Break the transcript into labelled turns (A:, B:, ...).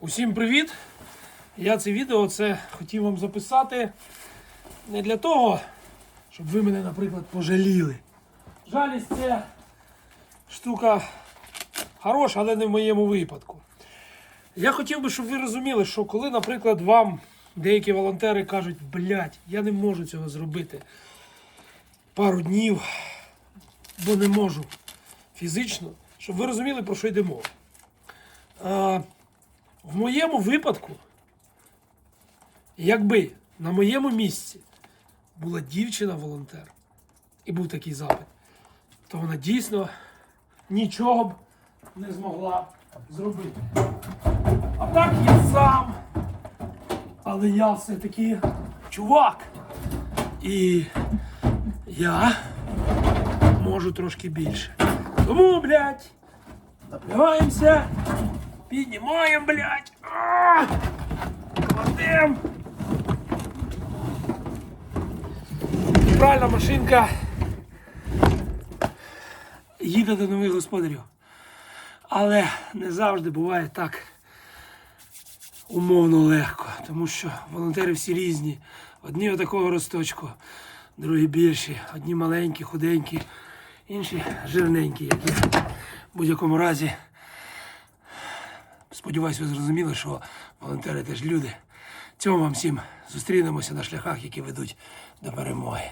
A: Усім привіт! Я це відео це хотів вам записати не для того, щоб ви мене, наприклад, пожаліли. Жалість це штука хороша, але не в моєму випадку. Я хотів би, щоб ви розуміли, що коли, наприклад, вам деякі волонтери кажуть, блядь, я не можу цього зробити пару днів, бо не можу фізично, щоб ви розуміли, про що йде мова. В моєму випадку, якби на моєму місці була дівчина-волонтер і був такий запит, то вона дійсно нічого б не змогла зробити. А так я сам. Але я все-таки чувак. І я можу трошки більше. Тому, блядь, напрягаємося. Піднімаємо, блядь. А! Кладем. Пральна машинка їде до нових господарів. Але не завжди буває так умовно легко, тому що волонтери всі різні. Одні отакого росточку, другі більші, одні маленькі, худенькі, інші жирненькі, як я. В будь-якому разі. Сподіваюсь, ви зрозуміли, що волонтери теж люди. Цьому вам всім зустрінемося на шляхах, які ведуть до перемоги.